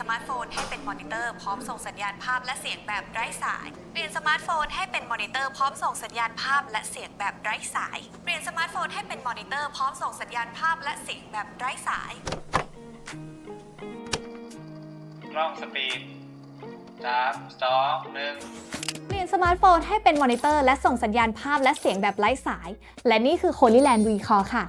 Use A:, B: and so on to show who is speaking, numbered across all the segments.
A: สมาร์ทโฟนให้เป็นมอนิเตอร์พร้อมส่งสัญญาณภาพและเสียงแบบไร้สาย เปลี่ยนสมาร์ทโฟนให้เป็นมอนิเตอร์พร้อมส่งสัญญาณภาพและเสียงแบบไร้สาย เปลี่ยนสมาร์ทโฟนให้เป็นมอนิเตอร์พร้อมส่งสัญญาณภาพและเสียงแบบไร้สาย
B: กล้องสปีดสามสองหนึ่ง
C: เปลี่ยนสมาร์ทโฟนให้เป็นมอนิเตอร์และส่งสัญญาณภาพและเสียงแบบไร้สาย และนี่คือ Holy Land v c a l l ค่ะ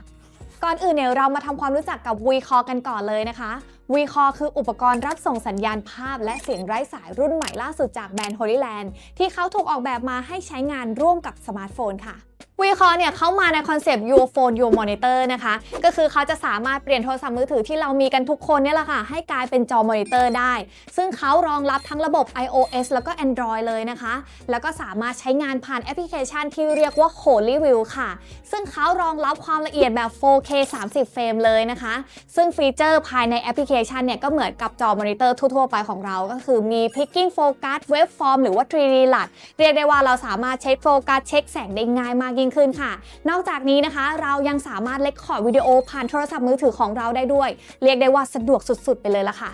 C: ก่อนอื่นเนี่ยเรามาทำความรู้จักกับ v c a l l กันก่อนเลยนะคะ วีคอคืออุปกรณ์รับส่งสัญญาณภาพและเสียงไร้สายรุ่นใหม่ล่าสุดจากแบรนด์ Holy Land ที่เขาถูกออกแบบมาให้ใช้งานร่วมกับสมาร์ทโฟนค่ะ v c a l l เนี่ยเขามาในคอนเซปต์ Your Phone Your Monitor นะคะ ก็คือเขาจะสามารถเปลี่ยนโทรศัพท์มือถือที่เรามีกันทุกคนเนี่ยแหละค่ะ ให้กลายเป็นจอมอนิเตอร์ได้ ซึ่งเขารองรับทั้งระบบ iOS แล้วก็ Android เลยนะคะ แล้วก็สามารถใช้งานผ่านแอปพลิเคชันที่เรียกว่า Holy View ค่ะ ซึ่งเขารองรับความละเอียดแบบ 4K 30 เฟรมเลยนะคะ ซึ่งฟีเจอร์ภายในแอปพลิเคชันเนี่ยก็เหมือนกับจอมอนิเตอร์ทั่วๆไปของเรา ก็คือมี Picking Focus Waveform หรือว่า 3D LUT เรียกได้ว่าเราสามารถเช็คโฟกัสเช็คแสงได้ง่ายมากยิ่งขึ้นค่ะ นอกจากนี้นะคะ เรายังสามารถเล็กคอร์ดวิดีโอผ่านโทรศัพท์มือถือของเราได้ด้วย เรียกได้ว่าสะดวกสุดๆ ไปเลยละค่ะ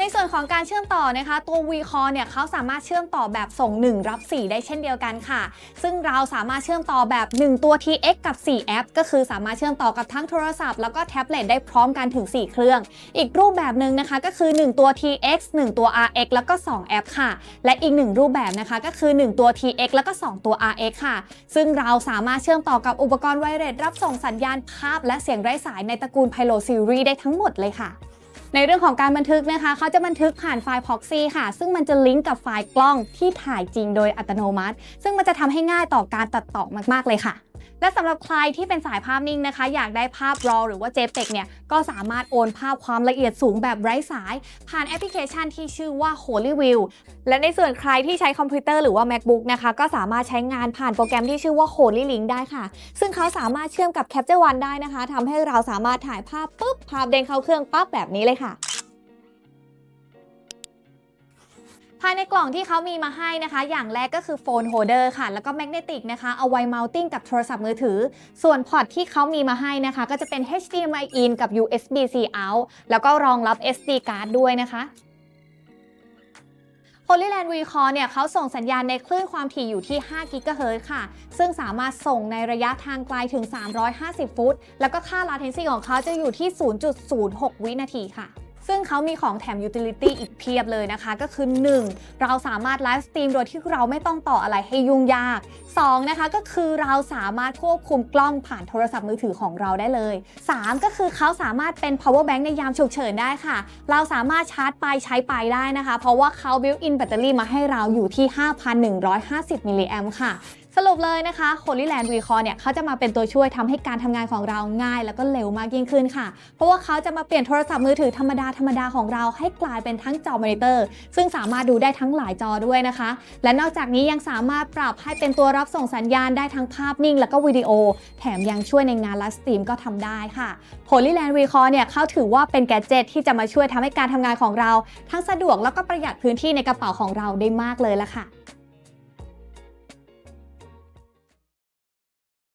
C: ในส่วนของการเชื่อมต่อนะคะ ตัว v c a l l เนี่ยเขาสามารถเชื่อมต่อแบบส่ง 1 รับ 4 ได้เช่นเดียวกันค่ะ ซึ่งเราสามารถเชื่อมต่อแบบ 1 ตัว TX กับ 4 แอป ก็คือสามารถเชื่อมต่อกับทั้งโทรศัพท์แล้วก็แท็บเล็ตได้พร้อมกันถึง 4 เครื่อง อีกรูปแบบหนึ่งนะคะก็คือ 1 ตัว TX 1 ตัว RX แล้วก็ 2 แอปค่ะ และอีก 1 รูปแบบนะคะก็คือ 1 ตัว TX แล้วก็ 2 ตัว RX ค่ะ ซึ่งเราสามารถเชื่อมต่อกับอุปกรณ์ไวเลสรับส่งสัญญาณภาพ และเสียงไร้สายในตระกูล Pyro Series ได้ทั้งหมดเลยค่ะ ในเรื่องของการบันทึกนะคะเขาจะบันทึกผ่านไฟล์ Proxy ค่ะ ซึ่งมันจะลิงก์กับไฟล์กล้องที่ถ่ายจริงโดยอัตโนมัติ ซึ่งมันจะทำให้ง่ายต่อการตัดต่อมากๆเลยค่ะ และสำหรับใครที่เป็นสายภาพนิ่งนะคะ อยากได้ภาพ RAW หรือว่า JPEG เนี่ยก็สามารถโอนภาพความละเอียดสูงแบบไร้สาย ผ่านแอปพลิเคชันที่ชื่อว่า Holy View และในส่วนใครที่ใช้คอมพิวเตอร์หรือว่า MacBook นะคะก็สามารถใช้งานผ่านโปรแกรมที่ชื่อว่า Holy Link ได้ค่ะ ซึ่งเขาสามารถเชื่อมกับ Capture One ได้นะคะทำให้เราสามารถถ่ายภาพปุ๊บภาพเด้งเข้าเครื่องปั๊บแบบนี้เลยค่ะ ภายในกล่องที่เขามีมาให้นะคะ อย่างแรกก็คือโฟนโฮเดอร์ค่ะ แล้วก็แมกเนติกนะคะ เอาไว้ mounting กับโทรศัพท์มือถือ ส่วนพอร์ตที่เขามีมาให้นะคะ ก็จะเป็น HDMI in กับ USB-C out แล้วก็รองรับ SD card ด้วยนะคะ Holyland Recall เนี่ยเขาส่งสัญญาณในคลื่นความถี่อยู่ที่5 GHz ค่ะ ซึ่งสามารถส่งในระยะทางไกลถึง 350 ฟุต แล้วก็ค่า latency ของเขาจะอยู่ที่ 0.06 วินาทีค่ะ ซึ่งเขามีของแถม utility อีกเพียบเลยนะคะ ก็คือ 1. เราสามารถไลฟ์สตรีมโดยที่เราไม่ต้องต่ออะไรให้ยุ่งยาก 2. นะคะก็คือเราสามารถควบคุมกล้องผ่านโทรศัพท์มือถือของเราได้เลย 3. ก็คือเขาสามารถเป็น power bank ในยามฉุกเฉินได้ค่ะ เราสามารถชาร์จไปใช้ไปได้นะคะ เพราะว่าเขา built in แบตเตอรี่มาให้เราอยู่ที่ 5,150มิลลิแอมค่ะ สรุปเลยนะคะ Holy Land Recall เนี่ยเขาจะมาเป็นตัวช่วยทำให้การทำงานของเราง่าย แล้วก็เร็วมากยิ่งขึ้นค่ะ เพราะว่าเขาจะมาเปลี่ยนโทรศัพท์มือถือธรรมดาธรรมดาของเราให้กลายเป็นทั้งจอมอนิเตอร์ ซึ่งสามารถดูได้ทั้งหลายจอด้วยนะคะ และนอกจากนี้ยังสามารถปรับให้เป็นตัวรับส่งสัญญาณได้ทั้งภาพนิ่ง แล้วก็วิดีโอ แถมยังช่วยในงานไลฟ์สตรีมก็ทำได้ค่ะ Holy Land Recall เนี่ยเขาถือว่าเป็นแกดเจิตที่จะมาช่วยทำให้การทำงานของเรา ทั้งสะดวกแล้วก็ประหยัดพื้นที่ในกระเป๋าของเราได้มากเลยละค่ะ